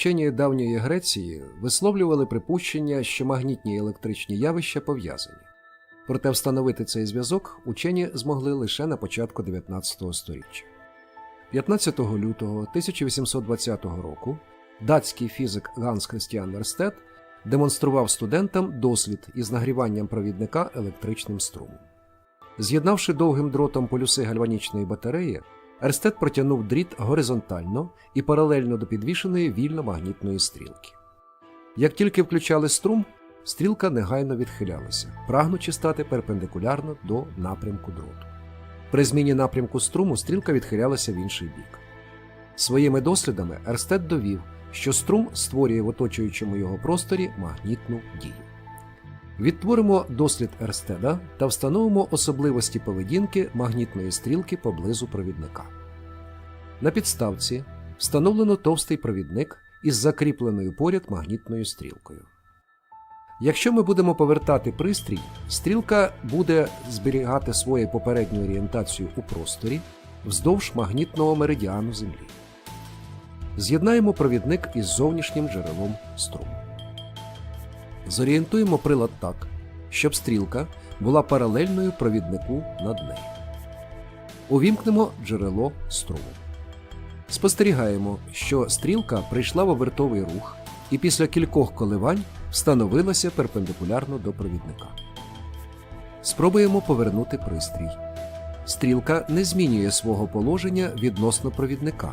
Вчені давньої Греції висловлювали припущення, що магнітні і електричні явища пов'язані. Проте встановити цей зв'язок учені змогли лише на початку 19 століття. 15 лютого 1820 року датський фізик Ганс Христіан Ерстед демонстрував студентам дослід із нагріванням провідника електричним струмом. З'єднавши довгим дротом полюси гальванічної батареї, Ерстед протягнув дріт горизонтально і паралельно до підвішеної вільно-магнітної стрілки. Як тільки включали струм, стрілка негайно відхилялася, прагнучи стати перпендикулярно до напрямку дроту. При зміні напрямку струму стрілка відхилялася в інший бік. Своїми дослідами Ерстед довів, що струм створює в оточуючому його просторі магнітну дію. Відтворимо дослід Ерстеда та встановимо особливості поведінки магнітної стрілки поблизу провідника. На підставці встановлено товстий провідник із закріпленою поряд магнітною стрілкою. Якщо ми будемо повертати пристрій, стрілка буде зберігати свою попередню орієнтацію у просторі вздовж магнітного меридіану Землі. З'єднаємо провідник із зовнішнім джерелом струму. Зорієнтуємо прилад так, щоб стрілка була паралельною провіднику над нею. Увімкнемо джерело струму. Спостерігаємо, що стрілка прийшла в обертовий рух і після кількох коливань встановилася перпендикулярно до провідника. Спробуємо повернути пристрій. Стрілка не змінює свого положення відносно провідника,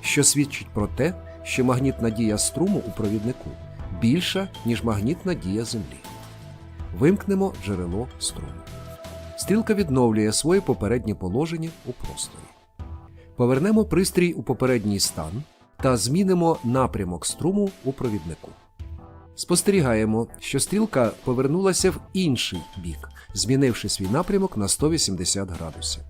що свідчить про те, що магнітна дія струму у провіднику більша, ніж магнітна дія Землі. Вимкнемо джерело струму. Стрілка відновлює своє попереднє положення у просторі. Повернемо пристрій у попередній стан та змінимо напрямок струму у провіднику. Спостерігаємо, що стрілка повернулася в інший бік, змінивши свій напрямок на 180 градусів.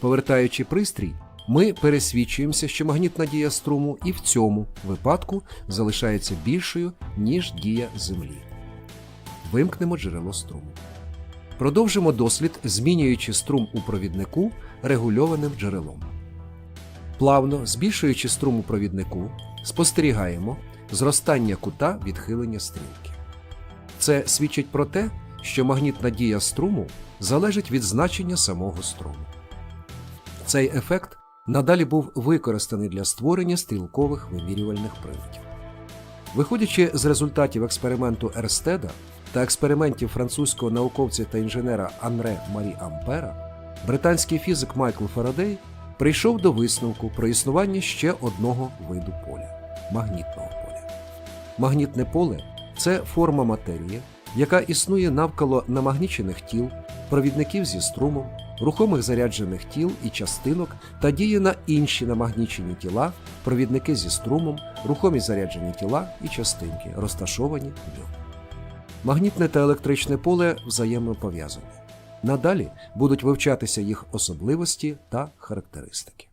Повертаючи пристрій, ми пересвідчуємося, що магнітна дія струму і в цьому випадку залишається більшою, ніж дія Землі. Вимкнемо джерело струму. Продовжимо дослід, змінюючи струм у провіднику регульованим джерелом. Плавно збільшуючи струм у провіднику, спостерігаємо зростання кута відхилення стрілки. Це свідчить про те, що магнітна дія струму залежить від значення самого струму. Цей ефект надалі був використаний для створення стрілкових вимірювальних приладів. Виходячи з результатів експерименту Ерстеда та експериментів французького науковця та інженера Анре Марі Ампера, британський фізик Майкл Фарадей прийшов до висновку про існування ще одного виду поля магнітного поля. Магнітне поле це форма матерії, яка існує навколо намагнічених тіл, провідників зі струмом, рухомих заряджених тіл і частинок та діє на інші намагнічені тіла, провідники зі струмом, рухомі заряджені тіла і частинки, розташовані в ньому. Магнітне та електричне поле взаємно пов'язані. Надалі будуть вивчатися їх особливості та характеристики.